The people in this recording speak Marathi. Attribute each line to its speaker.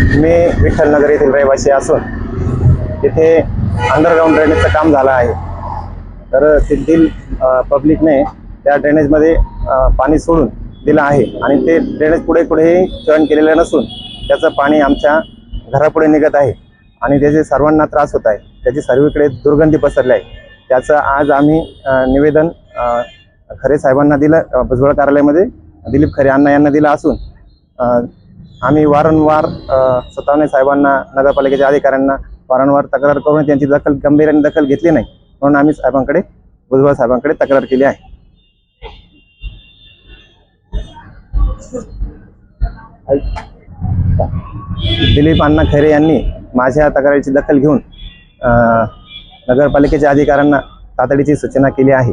Speaker 1: मी विठ्ठलनगर येथील रहिवासी असून तिथे अंडरग्राऊंड ड्रेनेजचं काम झालं आहे. तर तेथील पब्लिकने त्या ड्रेनेजमध्ये पाणी सोडून दिलं आहे. आणि ते ड्रेनेज पुढे पुढेही जॉईन केलेलं नसून त्याचं पाणी आमच्या घरापुढे निघत आहे. आणि त्याचे सर्वांना त्रास होत आहे त्याची सर्वीकडे दुर्गंधी पसरली आहे. त्याचं आज आम्ही निवेदन खरे साहेबांना दिलं भुजबळ कार्यालयामध्ये दिलीप खरे अण्णा यांना दिलं असून आम्ही वारंवार अ, सतावणे साहेबांना नगरपालिकेच्या अधिकाऱ्यांना वारंवार तक्रार करून त्यांची दखल गंभीर्याने दखल घेतली नाही. म्हणून आम्ही साहेबांकडे भुजबळ साहेबांकडे तक्रार केली आहे. दिलीप अण्णा खैरे यांनी माझ्या तक्रारीची दखल घेऊन नगरपालिकेच्या अधिकाऱ्यांना तातडीची सूचना केली आहे.